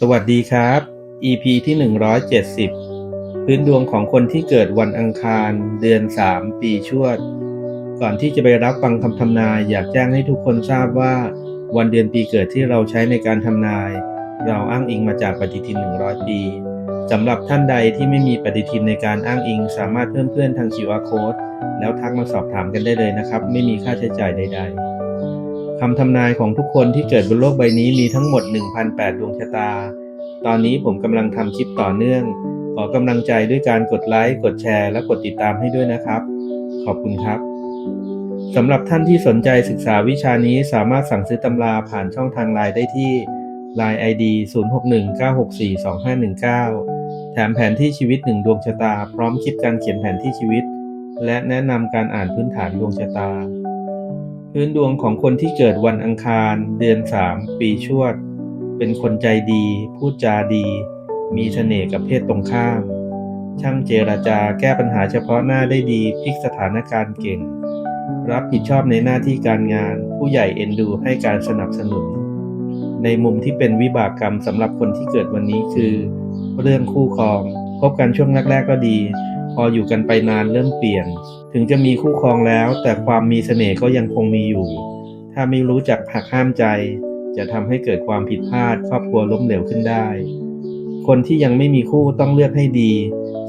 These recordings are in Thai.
สวัสดีครับ EP ที่ 170 พื้นดวงของคนที่เกิดวันอังคาร เดือน 3 ปีชวด ก่อนที่จะไปรับฟังคำทำนายอยากแจ้งให้ทุกคนทราบว่า วันเดือนปีเกิดที่เราใช้ในการทำนาย เราอ้างอิงมาจากปฏิทิน 100 ปีสำหรับท่านใดที่ไม่มีปฏิทินในการอ้างอิง สามารถเพิ่มเพื่อนทาง QR Code แล้วทักมาสอบถามกันได้เลยนะครับ ไม่มีค่าใช้จ่ายใด ๆ คำทำนายของทุกคนที่เกิดบนโลกใบนี้มีทั้งหมด 1,008 ดวงชะตา ตอนนี้ผมกำลังทำคลิปต่อเนื่อง ขอกำลังใจด้วยการกดไลค์ กดแชร์ และกดติดตามให้ด้วยนะครับ ขอบคุณครับสำหรับท่านที่สนใจศึกษาวิชานี้สามารถสั่งซื้อตำราผ่านช่องทางไลน์ได้ที่ Line ID 0619642519 แถมแผนที่ชีวิตหนึ่งดวงชะตา พร้อมคลิปการเขียนแผนที่ชีวิต และแนะนำการอ่านพื้นฐานดวงชะตา พื้นดวงของคนที่เกิดวันอังคาร เดือน3ปีชวด เป็นคนใจดี พูดจาดี มีเสน่ห์กับเพศตรงข้าม ช่างเจรจาแก้ปัญหาเฉพาะหน้าได้ดีพลิกสถานการณ์เก่ง รับผิดชอบในหน้าที่การงาน ผู้ใหญ่เอ็นดูให้การสนับสนุน ในมุมที่เป็นวิบากกรรมสำหรับคนที่เกิดวันนี้คือ เรื่องคู่ครองคบกันช่วงแรก ๆ ก็ดี พออยู่กันไปนานเริ่มเปลี่ยน ถึงจะมีคู่ครองแล้ว แต่ความมีเสน่ห์ก็ยังคงมีอยู่ ถ้าไม่รู้จักหักห้ามใจ จะทำให้เกิดความผิดพลาด ครอบครัวล้มเหลวขึ้นได้ คนที่ยังไม่มีคู่ต้องเลือกให้ดี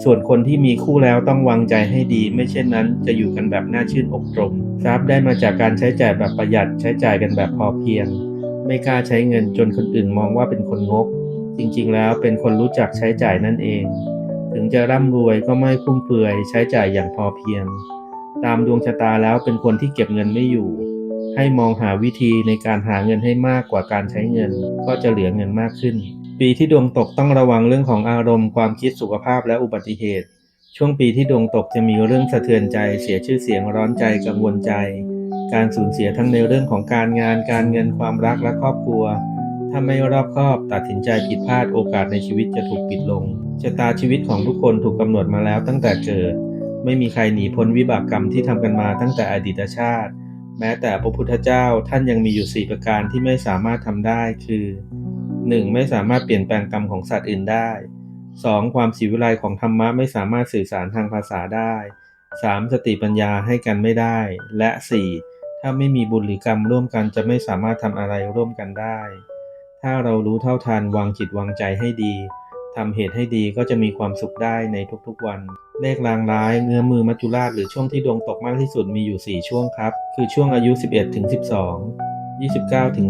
ส่วนคนที่มีคู่แล้วต้องวางใจให้ดี ไม่เช่นนั้นจะอยู่กันแบบน่าชื่นอกตรมทรัพย์ได้มาจากการใช้จ่ายแบบประหยัดใช้จ่ายกันแบบพอเพียง ไม่กล้าใช้เงินจนคนอื่นมองว่าเป็นคนงก จริงๆ แล้วเป็นคนรู้จักใช้จ่ายนั่นเอง ถึงจะร่ำรวยก็ไม่ฟุ่มเฟือยใช้จ่ายอย่างพอเพียง ตามดวงชะตาแล้วเป็นคนที่เก็บเงินไม่อยู่ ให้มองหาวิธีในการหาเงินให้มากกว่าการใช้เงิน ก็จะเหลือเงินมากขึ้น ปีที่ดวงตกต้องระวังเรื่องของอารมณ์ความคิดสุขภาพและอุบัติเหตุ ช่วงปีที่ดวงตกจะมีเรื่องสะเทือนใจ เสียชื่อเสียงร้อนใจกังวลใจ การสูญเสียทั้งในเรื่องของการงาน การเงินความรักและครอบครัว ถ้าไม่รอบคอบตัดสินใจผิดพลาดโอกาสในชีวิตจะถูกปิดลง ชะตาชีวิตของทุกคนถูกกำหนดมาแล้วตั้งแต่เกิด ไม่มีใครหนีพ้นวิบากกรรมที่ทำกันมาตั้งแต่อดีตชาติ แม้แต่พระพุทธเจ้าท่านยังมีอยู่ 4 ประการที่ไม่สามารถทำได้คือ 1. ไม่สามารถเปลี่ยนแปลงกรรมของสัตว์อื่นได้ 2. ความศิวิไลของธรรมะไม่สามารถสื่อสารทางภาษาได้ 3. สติปัญญาให้กันไม่ได้ และ 4. ถ้าไม่มีบุญหรือกรรมร่วมกันจะไม่สามารถทำอะไรร่วมกันได้ ถ้าเรารู้เท่าทันวางจิตวางใจให้ดี ทำเหตุให้ดีก็จะมีความสุขได้ในทุกๆวัน เลขลางร้ายเงื้อมือมัจจุราชหรือช่วงที่ดวงตกมากที่สุดมีอยู่ 4 ช่วงครับ คือช่วงอายุ 11ถึง12 29ถึง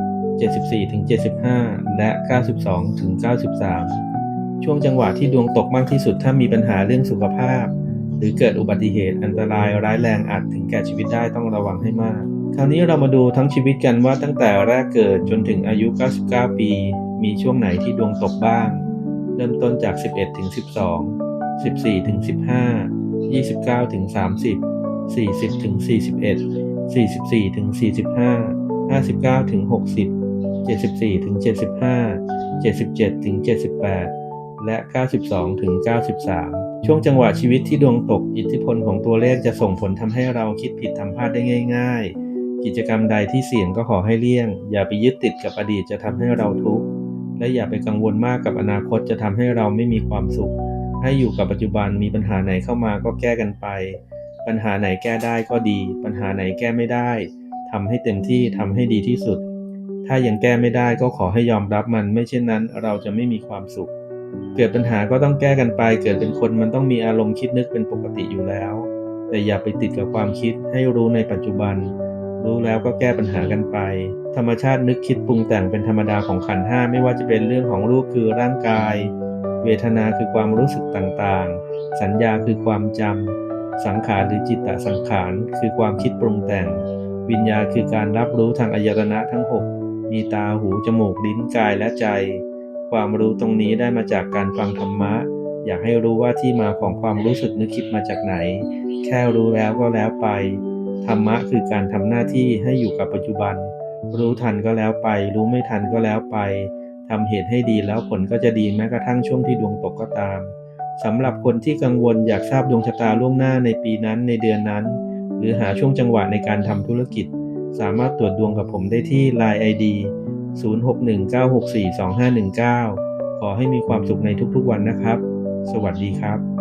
30 74ถึง75 และ 92ถึง93 ช่วงจังหวะที่ดวงตกมากที่สุดถ้ามีปัญหาเรื่องสุขภาพ หรือเกิดอุบัติเหตุอันตรายร้ายแรงอาจถึงแก่ชีวิตได้ต้องระวังให้มาก คราวนี้เรามาดูทั้งชีวิตกันว่าตั้งแต่แรกเกิดจนถึงอายุ 99 ปี มีช่วงไหนที่ดวงตกบ้าง เริ่มต้นจาก 11 ถึง 12 14 ถึง 15 29 ถึง 30 40 ถึง 41 44 ถึง 45 59 ถึง 60 74 ถึง 75 77 ถึง 78 และ 92 ถึง 93ช่วงจังหวะชีวิตที่ดวงตกอิทธิพลของตัวเลขจะส่งผลทำให้เราคิดผิดทำพลาดได้ง่ายๆ กิจกรรมใดที่เสี่ยงก็ขอให้เลี่ยง อย่าไปยึดติดกับอดีตจะทำให้เราทุกข์ และอย่าไปกังวลมากกับอนาคตจะทำให้เราไม่มีความสุข ให้อยู่กับปัจจุบันมีปัญหาไหนเข้ามาก็แก้กันไป ปัญหาไหนแก้ได้ก็ดี ปัญหาไหนแก้ไม่ได้ทำให้เต็มที่ทำให้ดีที่สุด ถ้ายังแก้ไม่ได้ก็ขอให้ยอมรับมัน ไม่เช่นนั้นเราจะไม่มีความสุข เกิดปัญหาก็ต้องแก้กันไป เกิดเป็นคนมันต้องมีอารมณ์คิดนึกเป็นปกติอยู่แล้ว แต่อย่าไปติดกับความคิดให้รู้ในปัจจุบัน รู้แล้วก็แก้ปัญหากันไป ธรรมชาตินึกคิดปรุงแต่งเป็นธรรมดาของขันห้าไม่ว่าจะเป็นเรื่องของรูปคือร่างกาย เวทนาคือความรู้สึกต่างๆ สัญญาคือความจำสังขารหรือจิตตสังขาร คือความคิดปรุงแต่ง วิญญาณคือการรับรู้ทางอายตนะทั้ง 6 มีตาหูจมูกลิ้นกายและใจ ความรู้ตรงนี้ได้มาจากการฟังธรรมะ อยากให้รู้ว่าที่มาของความรู้สึกนึกคิดมาจากไหน แค่รู้แล้วก็แล้วไป ธรรมะคือการทำหน้าที่ให้อยู่กับปัจจุบัน รู้ทันก็แล้วไป รู้ไม่ทันก็แล้วไปทำเหตุให้ดีแล้วผลก็จะดีแม้กระทั่งช่วงที่ดวงตกก็ตามสำหรับคนที่กังวลอยากทราบดวงชะตาล่วงหน้าในปีนั้นในเดือนนั้น หรือหาช่วงจังหวะในการทำธุรกิจ สามารถตรวจดวงกับผมได้ที่ Line ID 0619642519 ขอให้มีความสุขในทุกๆวันนะครับ สวัสดีครับ